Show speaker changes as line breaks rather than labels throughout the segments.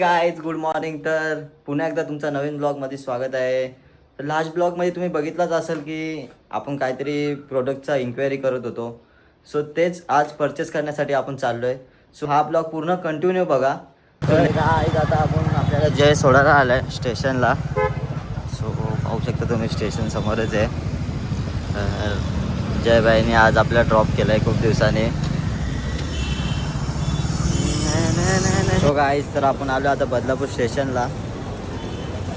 Guys good morning तर पुन्हा एकदा तुमचं नवीन ब्लॉगमध्ये स्वागत आहे. तर लास्ट ब्लॉगमध्ये तुम्ही बघितलंच असेल की आपण काहीतरी प्रोडक्टचा इन्क्वायरी करत होतो. सो तेच आज परचेस करण्यासाठी आपण चाललो आहे सो हा ब्लॉग पूर्ण कंटिन्यू बघा. तर गाईज आता आपण आपल्याला जय सोडायला आलं आहे स्टेशनला सो पाहू शकता तुम्ही स्टेशन समोरच आहे. तर जयबाईने आज आपल्याला ड्रॉप केला आहे खूप दिवसांनी. सो गाईज तर आपण आलो आता बदलापूर स्टेशनला.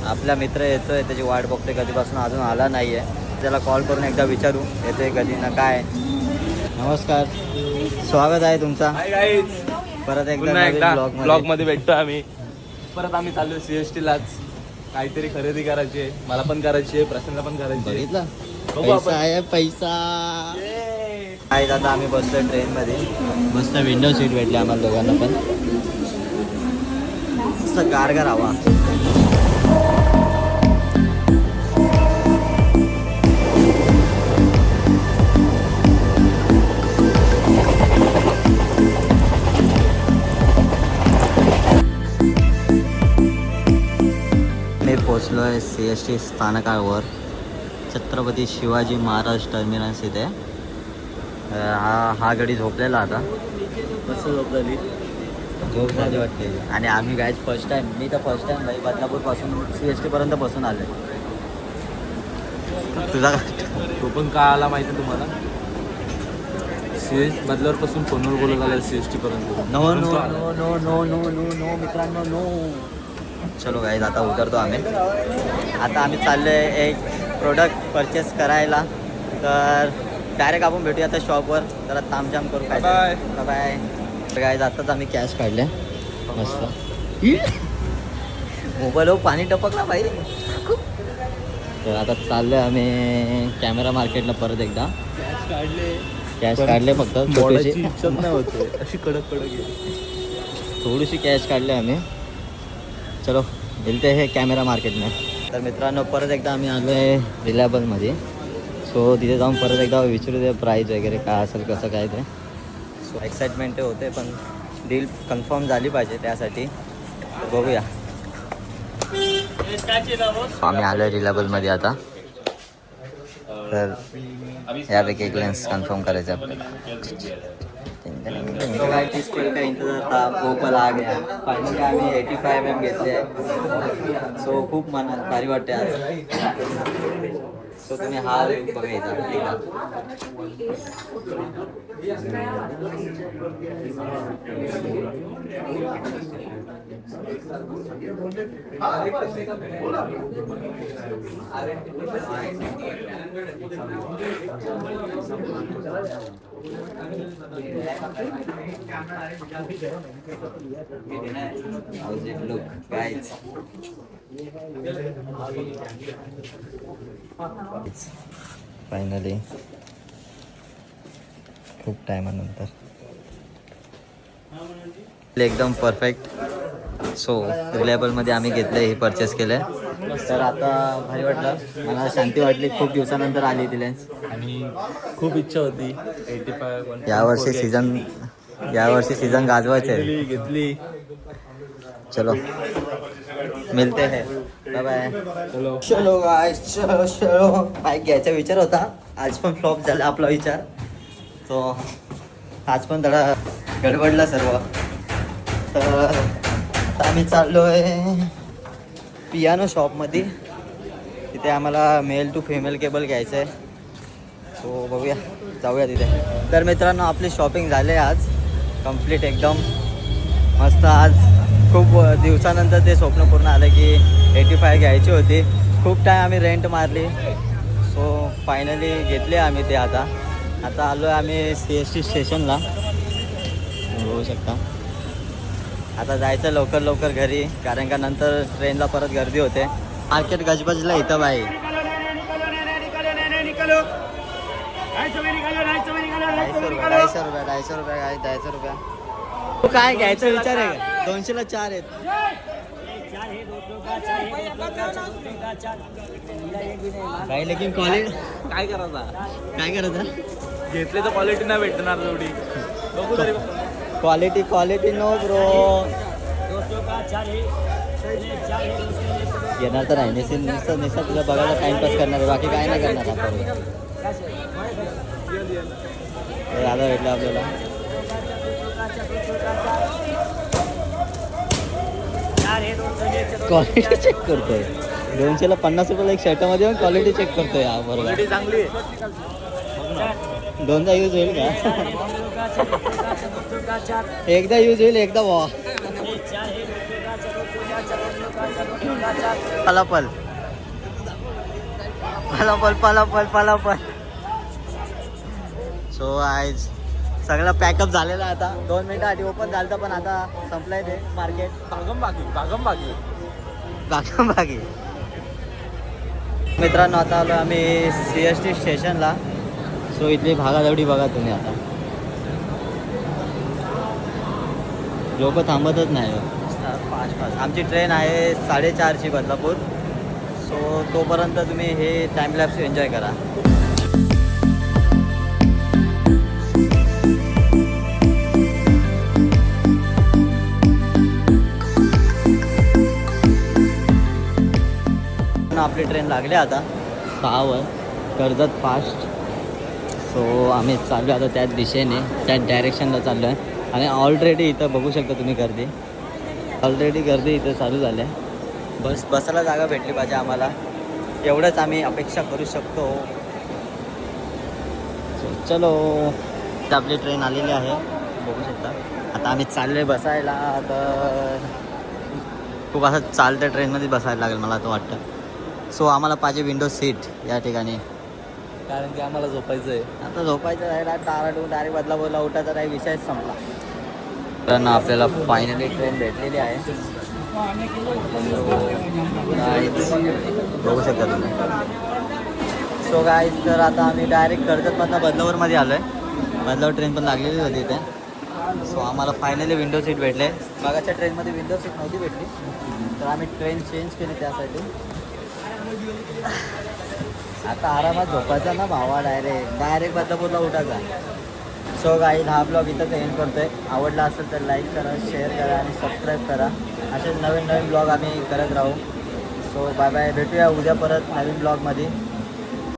आपला मित्र येतोय त्याची वाट बघतोय कधीपासून अजून आला नाही आहे त्याला कॉल करून एकदा विचारू येतोय कधी ना काय. नमस्कार. स्वागत आहे तुमचा. परत एकदा
ब्लॉगमध्ये भेटतो आम्ही. परत आम्ही चाललो सीएसटी लाच. काहीतरी खरेदी करायची आहे. मला पण करायची आहे प्रसन्न पण करायची.
पैसा आहे पैसा. काय आता आम्ही बसतोय ट्रेनमध्ये मस्त विंडो सीट भेटली आम्हाला दोघांना पण. असं गारगार हवा मी पोचलो आहे सी एस टी स्थानकावर. छत्रपती शिवाजी महाराज टर्मिनस इथे. हा हा गडी झोपलेला आता.
कसं झोपलेली?
झोप झाली वाटते. आणि आम्ही गायच फर्स्ट टाइम मी तर फर्स्ट टाइम भाई बदलापूरपासून सी एस टी पर्यंत बसून आले तुझा
तो पण का आला माहिती तुम्हाला? सीएस बदलावर पासून फोनवर बोलत आला सीएसटी पर्यंत.
नो
पण
नो
आला.
No no no no no no मित्रांनो नो चलो गाईज आता उतरतो आम्ही. आता आम्ही चाललोय एक प्रोडक्ट परचेस करायला. तर डायरेक्ट आपण भेटूया आता शॉपवर जरा तामजाम करू. काय
Bye.
बाय गाईज आताच आम्ही कॅश काढले. मस्त. मोबाईलवर पाणी टपकला भाई. तर आता चाललोय आम्ही कॅमेरा मार्केटला परत एकदा.
Cash काढले.
कॅश काढले फक्त.
होते. अशी कडक कडक
थोडीशी कॅश काढले आम्ही. चलो मिळते हे कॅमेरा मार्केटने तर मित्रांनो परत एकदा आम्ही आलो आहे रिलायबलमध्ये सो तिथे जाऊन परत एकदा विचारू दे प्राईज वगैरे काय असेल कसं काय ते. सो एक्साइटमेंट होते पण डील कन्फर्म झाली पाहिजे त्यासाठी. बघूया. आम्ही आलो आहे रिलायबलमध्ये आता. तर यापैकी एक लेन्स कन्फर्म करायचं. आहे आपल्याला तीस का इंतजार था आ गया फायनली आम्ही एटी फायव्ह एम घेतले सो खूप मनात भारी वाटते आज. सो तुम्ही हा बघायचा एकदा. How's it look, guys? Finally खूप टायमानंतर एकदम परफेक्ट सो रिलायबलमध्ये आम्ही घेतलं हे परचेस केलं तर आता भारी वाटलं. मला शांती वाटली. खूप दिवसानंतर आली ती लेन्स
आणि खूप इच्छा होती. एटी फाय
यावर्षी सीझन यावर्षी सीझन गाजवायचं आहे
घेतली घेतली.
चलो. मिलते हैं. बाय बाय
चलो
चलो गाय चलो चलो बाईक घ्यायचा विचार होता. आज पण फ्लॉप झाला आपला विचार. तो आज पण थोडा गडबडला सर्व. तर आम्ही चाललो आहे पियानो शॉपमध्ये तिथे आम्हाला मेल टू फिमेल केबल घ्यायचं आहे सो बघूया. जाऊया तिथे. तर मित्रांनो आपली शॉपिंग झाली आज. कंप्लीट एकदम. मस्त आज. खूप दिवसानंतर ते स्वप्न पूर्ण आलं की एटी फाय घ्यायची होती. खूप टाईम आम्ही रेंट मारली. सो फायनली घेतले आम्ही ते आता. आता आलो आहे आम्ही सी एस टी स्टेशनला बघू शकता. आता जायचं लवकर लवकर घरी कारण का नंतर ट्रेनला परत गर्दी होते. मार्केट गजबजला इथं बाई. ढाईशे रुपये ढाईशे रुपये ढाईशे रुपये काय ढाईशे रुपये. तू काय घ्यायचा विचार आहे? दोनशेला चार आहेत. काही लेकिन क्वालिटी
काय करायचा?
काय करायचं?
घेतले तर क्वालिटी नाही भेटणार तेवढी बघू तरी.
क्वालिटी क्वालिटी नो ब्रो
दो सौ का
येणार तर नाही निश्चित नुसतं नुसतं तुला बघायला टाइमपास करणार आहे. बाकी काय नाही करणार आपण. दादा भेटलं आपल्याला. क्वालिटी चेक करतोय. दोनशेला पन्नास रुपयाला एक शर्टामध्ये पण क्वालिटी चेक करतोय. हा बरोबर.
क्वालिटी चांगली आहे.
दोनदा यूज होईल का? एकदा यूज होईल एकदा वा. पलापल पलापल पलापल पलापल सो आज सगळं पॅकअप झालेलं आता. दोन मिनिटं आधी ओपन झालं पण आता संपलंय ते मार्केट
बागम बागी बागम बागी
बागम बागी मित्रांनो आता आलो आम्ही सी एस टी स्टेशनला सो इथली भागादौडी बघा तुम्ही आता. लोक थांबतच नाही. पाच पाच आमची ट्रेन आहे साडेचारची बदलापूर. सो तोपर्यंत तुम्ही हे टाईमलॅप्स एन्जॉय करा. आपली ट्रेन लागली आता. सहावर. कर्जत फास्ट सो आम्ही चाललो आता त्याच दिशेने त्याच डायरेक्शनला चाललो आहे आणि ऑलरेडी इथं बघू शकता तुम्ही गर्दी. ऑलरेडी गर्दी इथं चालू झाल्या. बस बसायला जागा भेटली पाहिजे आम्हाला. एवढंच आम्ही अपेक्षा करू शकतो. चलो. आपली ट्रेन आलेली आहे. बघू शकता. आता आम्ही चालले बसायला तर खूप असं चालतं ट्रेनमध्ये बसायला लागेल मला तर वाटतं. सो आम्हाला पाहिजे विंडो सीट या ठिकाणी.
कारण की आम्हाला झोपायचं आहे
आता झोपायचं राहिला टाराटून डायरेक्ट बदला बोलला उठायचा नाही विषयच संपला. तर आपल्याला फायनली ट्रेन भेटलेली आहे. बघू शकता तुम्ही. सो गाईज तर आता आम्ही डायरेक्ट कर्जतमधनं बदलावरमध्ये आलो आहे बदलावर ट्रेन पण लागलेली होती इथे. सो आम्हाला फायनली विंडो सीट भेटले. मागाच्या ट्रेनमध्ये विंडो सीट नव्हती भेटली. तर आम्ही ट्रेन चेंज केली त्यासाठी. आता आरामात झोपायचा ना भावा डायरेक्ट डायरेक्ट बदलापूरला उठायचा. सो गाईज हा ब्लॉग इथंच एंड करतोय. आवडला असेल तर लाईक करा शेअर करा आणि सबस्क्राईब करा. असे नवीन नवीन ब्लॉग आम्ही करत राहू. सो बाय बाय भेटूया उद्या परत नवीन ब्लॉगमध्ये